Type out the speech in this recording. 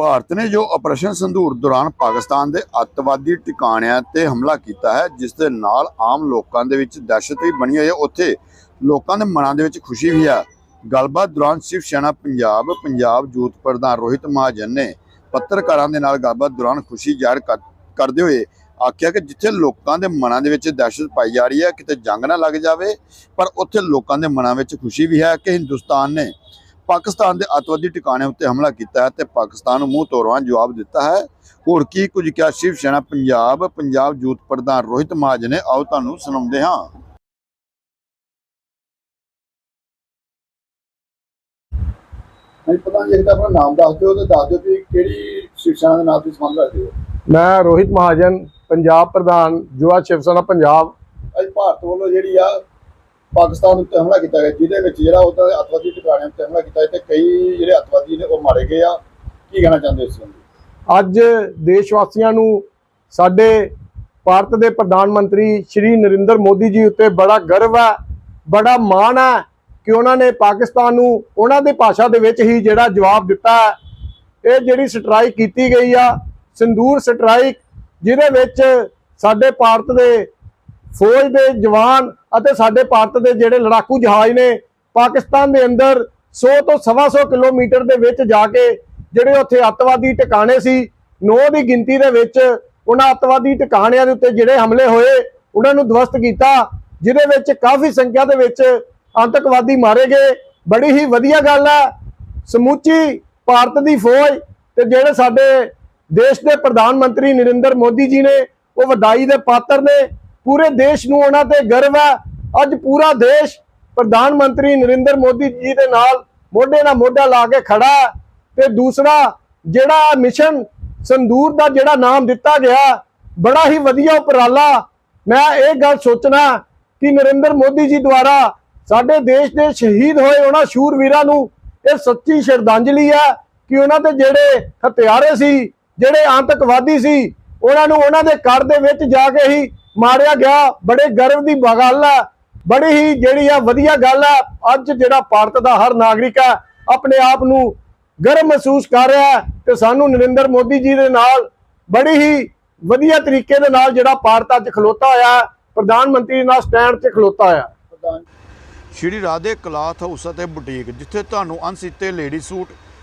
ਭਾਰਤ ਨੇ ਜੋ ਆਪਰੇਸ਼ਨ ਸੰਧੂਰ ਦੌਰਾਨ ਪਾਕਿਸਤਾਨ ਦੇ ਅੱਤਵਾਦੀ ਟਿਕਾਣਿਆਂ ਤੇ ਹਮਲਾ ਕੀਤਾ ਹੈ, ਜਿਸ ਦੇ ਨਾਲ ਆਮ ਲੋਕਾਂ ਦੇ ਵਿੱਚ ਦਹਿਸ਼ਤ ਵੀ ਬਣੀ ਹੋਈ ਹੈ। ਉੱਥੇ ਲੋਕਾਂ ਦੇ ਮਨਾਂ ਦੇ ਵਿੱਚ ਖੁਸ਼ੀ ਵੀ ਹੈ। ਗੱਲਬਾਤ ਦੌਰਾਨ ਸ਼ਿਵ ਸੈਨਾ ਪੰਜਾਬ ਪੰਜਾਬ ਯੂਥ ਪ੍ਰਧਾਨ ਰੋਹਿਤ ਮਹਾਜਨ ਨੇ ਪੱਤਰਕਾਰਾਂ ਦੇ ਨਾਲ ਗੱਲਬਾਤ ਦੌਰਾਨ ਖੁਸ਼ੀ ਜ਼ਾਹਿਰ ਕਰ- ਕਰਦੇ ਹੋਏ ਆਖਿਆ ਕਿ ਜਿੱਥੇ ਲੋਕਾਂ ਦੇ ਮਨਾਂ ਦੇ ਵਿੱਚ ਦਹਿਸ਼ਤ ਪਾਈ ਜਾ ਰਹੀ ਹੈ, ਕਿਤੇ ਜੰਗ ਨਾ ਲੱਗ ਜਾਵੇ, ਪਰ ਉੱਥੇ ਲੋਕਾਂ ਦੇ ਮਨਾਂ ਵਿੱਚ ਖੁਸ਼ੀ ਵੀ ਹੈ ਕਿ ਹਿੰਦੁਸਤਾਨ ਨੇ ਪਾਕਿਸਤਾਨ ਦੇ ਅੱਤਵਾਦੀ ਟਿਕਾਣੇ ਉੱਤੇ ਹਮਲਾ ਕੀਤਾ ਹੈ ਤੇ ਪਾਕਿਸਤਾਨ ਨੂੰ ਮੂੰਹ ਤੋੜਵਾਂ ਜਵਾਬ ਦਿੱਤਾ ਹੈ। ਹੋਰ ਕੀ ਕੁਝ ਕਿਹਾ? ਸ਼ਿਵ ਸੈਨਾ ਪੰਜਾਬ ਪੰਜਾਬ ਯੂਥ ਪ੍ਰਧਾਨ ਰੋਹਿਤ ਮਹਾਜਨ ਨੇ। ਆਓ ਤੁਹਾਨੂੰ ਸੁਣਾਉਂਦੇ ਹਾਂ। ਨਹੀਂ ਪਤਾ ਨਹੀਂ ਇਹਦਾ ਆਪਣਾ ਨਾਮ ਦੱਸ ਦਿਓ ਤੇ ਦੱਸ ਦਿਓ ਕਿ ਕਿਹੜੀ ਸਿੱਖਿਆ ਦੇ ਨਾਲ ਤੁਸੀਂ ਸੰਬੰਧ ਰੱਖਦੇ ਹੋ? ਮੈਂ ਰੋਹਿਤ ਮਹਾਜਨ ਪੰਜਾਬ ਪ੍ਰਧਾਨ ਯੁਵਾ ਸ਼ਿਵ ਸੈਨਾ ਪੰਜਾਬ। ਅੱਜ ਭਾਰਤ ਵੱਲੋਂ ਜਿਹੜੀ ਆ ਪਾਕਿਸਤਾਨ ਉੱਤੇ ਹਮਲਾ ਕੀਤਾ ਗਿਆ, ਜਿਹਦੇ ਵਿੱਚ ਜਿਹੜਾ ਉਹਦਾ ਅੱਤਵਾਦੀ ਟਿਕਾਣਿਆਂ ਉੱਤੇ ਹਮਲਾ ਕੀਤਾ ਤੇ ਕਈ ਜਿਹੜੇ ਅੱਤਵਾਦੀ ਨੇ ਉਹ ਮਾਰੇ ਗਏ ਆ। ਕੀ ਕਹਿਣਾ ਚਾਹੁੰਦੇ ਇਸ ਸੰਬੰਧੀ? ਅੱਜ ਦੇਸ਼ ਵਾਸੀਆਂ ਨੂੰ ਸਾਡੇ ਭਾਰਤ ਦੇ ਪ੍ਰਧਾਨ ਮੰਤਰੀ ਸ਼੍ਰੀ ਨਰਿੰਦਰ ਮੋਦੀ ਜੀ ਉੱਤੇ ਬੜਾ ਗਰਵ ਹੈ, ਬੜਾ ਮਾਣ ਹੈ ਕਿ ਉਹਨਾਂ ਨੇ ਪਾਕਿਸਤਾਨ ਨੂੰ ਉਹਨਾਂ ਦੀ ਭਾਸ਼ਾ ਦੇ ਵਿੱਚ ਹੀ ਜਿਹੜਾ ਜਵਾਬ ਦਿੱਤਾ ਹੈ। ਇਹ ਜਿਹੜੀ ਸਟ੍ਰਾਈਕ ਕੀਤੀ ਗਈ ਆ, ਸਿੰਦੂਰ ਸਟ੍ਰਾਈਕ, ਜਿਹਦੇ ਵਿੱਚ ਸਾਡੇ ਭਾਰਤ ਦੇ ਫੌਜ ਦੇ ਜਵਾਨ ਅਤੇ ਸਾਡੇ ਭਾਰਤ ਦੇ ਜਿਹੜੇ ਲੜਾਕੂ ਜਹਾਜ਼ ਨੇ, ਪਾਕਿਸਤਾਨ ਦੇ ਅੰਦਰ 100 ਤੋਂ 125 ਕਿਲੋਮੀਟਰ ਦੇ ਵਿੱਚ ਜਾ ਕੇ ਜਿਹੜੇ ਉੱਥੇ ਅੱਤਵਾਦੀ ਟਿਕਾਣੇ ਸੀ, ਨੌ ਦੀ ਗਿਣਤੀ ਦੇ ਵਿੱਚ ਉਹਨਾਂ ਅੱਤਵਾਦੀ ਟਿਕਾਣਿਆਂ ਦੇ ਉੱਤੇ ਜਿਹੜੇ ਹਮਲੇ ਹੋਏ, ਉਹਨਾਂ ਨੂੰ ਦਵਸਤ ਕੀਤਾ, ਜਿਹਦੇ ਵਿੱਚ ਕਾਫੀ ਸੰਖਿਆ ਦੇ ਵਿੱਚ ਆਤੰਕਵਾਦੀ ਮਾਰੇ ਗਏ। ਬੜੀ ਹੀ ਵਧੀਆ ਗੱਲ ਹੈ, ਸਮੁੱਚੀ ਭਾਰਤ ਦੀ ਫੌਜ ਤੇ ਜਿਹੜੇ ਸਾਡੇ ਦੇਸ਼ ਦੇ ਪ੍ਰਧਾਨ ਮੰਤਰੀ ਨਰਿੰਦਰ ਮੋਦੀ ਜੀ ਨੇ, ਉਹ ਵਧਾਈ ਦੇ ਪਾਤਰ ਨੇ ਪੂਰੇ ਦੇਸ਼ ਨੂੰ ਉਹਨਾਂ ਤੇ ਗਰਵ ਹੈ। ਅੱਜ ਪੂਰਾ ਦੇਸ਼ ਪ੍ਰਧਾਨ ਮੰਤਰੀ ਨਰਿੰਦਰ ਮੋਦੀ ਜੀ ਦੇ ਨਾਲ ਮੋਢੇ ਨਾਲ ਮੋਢਾ ਲਾ ਕੇ ਖੜਾ ਹੈ ਤੇ ਦੂਸਰਾ, ਜਿਹੜਾ ਮਿਸ਼ਨ ਸੰਦੂਰ ਦਾ ਜਿਹੜਾ ਨਾਮ ਦਿੱਤਾ ਗਿਆ, ਬੜਾ ਹੀ ਵਧੀਆ ਉਪਰਾਲਾ। ਮੈਂ ਇਹ ਗੱਲ ਸੋਚਣਾ ਕਿ ਨਰਿੰਦਰ ਮੋਦੀ ਜੀ ਦੁਆਰਾ ਸਾਡੇ ਦੇਸ਼ ਦੇ ਸ਼ਹੀਦ ਹੋਏ ਉਹਨਾਂ ਸ਼ੂਰਵੀਰਾਂ ਨੂੰ ਇਹ ਸੱਚੀ ਸ਼ਰਧਾਂਜਲੀ ਹੈ ਕਿ ਉਹਨਾਂ ਦੇ ਜਿਹੜੇ ਹਥਿਆਰੇ ਸੀ, ਜਿਹੜੇ ਆਤੰਕਵਾਦੀ ਸੀ ਉਹਨਾਂ ਨੂੰ ਉਹਨਾਂ ਦੇ ਘਰ ਦੇ ਵਿੱਚ ਜਾ ਕੇ ਹੀ ਮਾਰਿਆ ਗਿਆ। ਬੜੇ ਗਰਵ ਦੀ ਗੱਲ ਹੈ ਬੜੀ ਹੀ ਜਿਹੜੀ ਆ ਵਧੀਆ ਗੱਲ ਹੈ ਅੱਜ ਜਿਹੜਾ ਭਾਰਤ ਦਾ ਹਰ ਨਾਗਰਿਕ ਹੈ ਆਪਣੇ ਆਪ ਨੂੰ ਗਰਵ ਮਹਿਸੂਸ ਕਰ ਰਿਹਾ ਤੇ ਸਾਨੂੰ ਨਰਿੰਦਰ ਮੋਦੀ ਜੀ ਦੇ ਨਾਲ ਬੜੀ ਹੀ ਵਧੀਆ ਤਰੀਕੇ ਦੇ ਨਾਲ ਜਿਹੜਾ ਭਾਰਤ ਅੱਜ ਖਲੋਤਾ ਹੋਇਆ ਹੈ, ਪ੍ਰਧਾਨ ਮੰਤਰੀ ਨਾਲ ਸਟੈਂਡ ਤੇ ਖਲੋਤਾ ਹੋਇਆ ਸ਼੍ਰੀ ਰਾਧੇ ਕਲਾਥ ਹਾਊਸ ਅਤੇ ਬੁਟੀਕ ਜਿੱਥੇ ਤੁਹਾਨੂੰ ਅਣਸੀਤੇ ਲੇਡੀ ਸੂਟ